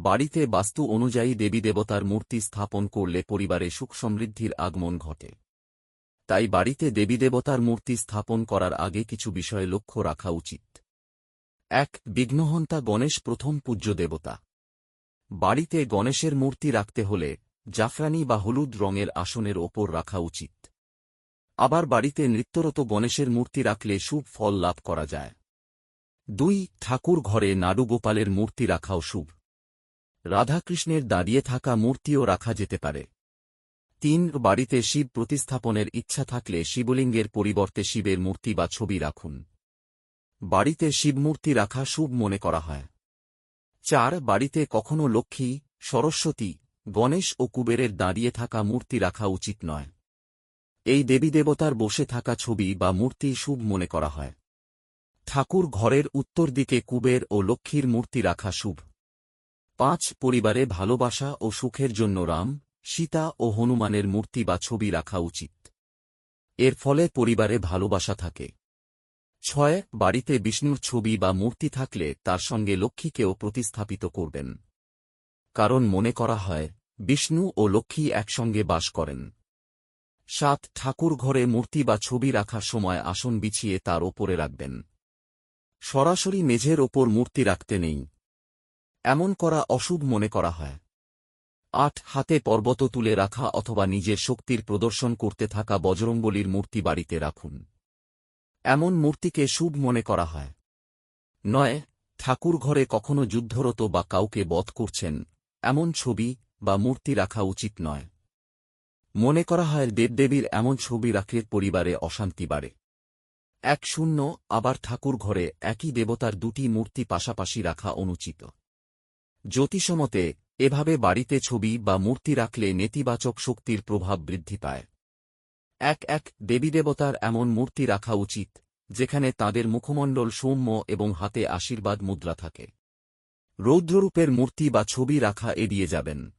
বাড়িতে বাস্তু অনুযায়ী দেবী দেবতার মূর্তি স্থাপন করলে পরিবারে সুখ সমৃদ্ধির আগমন ঘটে। তাই বাড়িতে দেবী দেবতার মূর্তি স্থাপন করার আগে কিছু বিষয়ে লক্ষ্য রাখা উচিত। এক, বিঘ্নহন্তা গণেশ প্রথম পূজ্য দেবতা। বাড়িতে গণেশের মূর্তি রাখতে হলে জাফরানি বা হলুদ রঙের আসনের ওপর রাখা উচিত। আবার বাড়িতে নৃত্যরত গণেশের মূর্তি রাখলে শুভ ফল লাভ করা যায়। দুই, ঠাকুর ঘরে নাড়ুগোপালের মূর্তি রাখাও শুভ। রাধাকৃষ্ণের দাঁড়িয়ে থাকা মূর্তিও রাখা যেতে পারে। তিন বাড়িতে শিব প্রতিস্থাপনের ইচ্ছা থাকলে শিবলিঙ্গের পরিবর্তে শিবের মূর্তি বা ছবি রাখুন। বাড়িতে শিবমূর্তি রাখা শুভ মনে করা হয়। চার বাড়িতে কখনও লক্ষ্মী, সরস্বতী, গণেশ ও কুবেরের দাঁড়িয়ে থাকা মূর্তি রাখা উচিত নয়। এই দেবী দেবতার বসে থাকা ছবি বা মূর্তি শুভ মনে করা হয়। ঠাকুর ঘরের উত্তর দিকে কুবের ও লক্ষ্মীর মূর্তি রাখা শুভ। পাঁচ পরিবারে ভালোবাসা ও সুখের জন্য রাম, সীতা ও হনুমানের মূর্তি বা ছবি রাখা উচিত। এর ফলে পরিবারে ভালোবাসা থাকে। ছয়, বাড়িতে বিষ্ণুর ছবি বা মূর্তি থাকলে তার সঙ্গে লক্ষ্মীকেও প্রতিস্থাপিত করবেন। কারণ মনে করা হয়, বিষ্ণু ও লক্ষ্মী একসঙ্গে বাস করেন। সাত, ঠাকুর ঘরে মূর্তি বা ছবি রাখার সময় আসন বিছিয়ে তার ওপরে রাখবেন। সরাসরি মেঝের ওপর মূর্তি রাখতে নেই। এমন করা অশুভ মনে করা হয়। আট, হাতে পর্বত তুলে রাখা অথবা নিজের শক্তির প্রদর্শন করতে থাকা বজরঙ্গলির মূর্তি বাড়িতে রাখুন। এমন মূর্তিকে শুভ মনে করা হয়। নয়, ঠাকুর ঘরে কখনো যুদ্ধরত বা কাউকে বধ করছেন, এমন ছবি বা মূর্তি রাখা উচিত নয়। মনে করা হয় দেবদেবীর এমন ছবি রাখলে পরিবারে অশান্তি বাড়ে। এক, শূন্য, আবার ঠাকুর ঘরে একই দেবতার দুটি মূর্তি পাশাপাশি রাখা অনুচিত। জ্যোতিষমতে, এভাবে বাড়িতে ছবি বা মূর্তি রাখলে নেতিবাচক শক্তির প্রভাব বৃদ্ধি পায়। এক এক দেবী দেবতার এমন মূর্তি রাখা উচিত, যেখানে তাদের মুখমণ্ডল সৌম্য এবং হাতে আশীর্বাদ মুদ্রা থাকে। রৌদ্ররূপের মূর্তি বা ছবি রাখা এড়িয়ে যাবেন।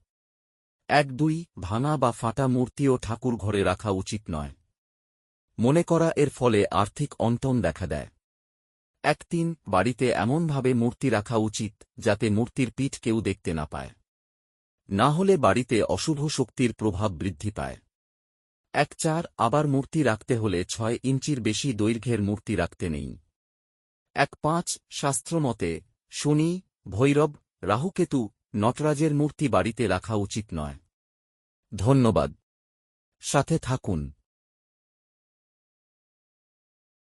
এক দুই, ভাঙা বা ফাটা মূর্তিও ঠাকুর ঘরে রাখা উচিত নয়। মনে করা এর ফলে আর্থিক অন্তন দেখা দেয়। এক তিন বাড়িতে এমনভাবে মূর্তি রাখা উচিত যাতে মূর্তির পিঠ কেউ দেখতে না পায়। না হলে বাড়িতে অশুভ শক্তির প্রভাব বৃদ্ধি পায়। এক চার, আবার মূর্তি রাখতে হলে ছয় ইঞ্চির বেশি দৈর্ঘ্যের মূর্তি রাখতে নেই। এক পাঁচ, শাস্ত্রমতে, শনি, ভৈরব, রাহুকেতু, নটরাজের মূর্তি বাড়িতে রাখা উচিত নয়। ধন্যবাদ। সাথে থাকুন।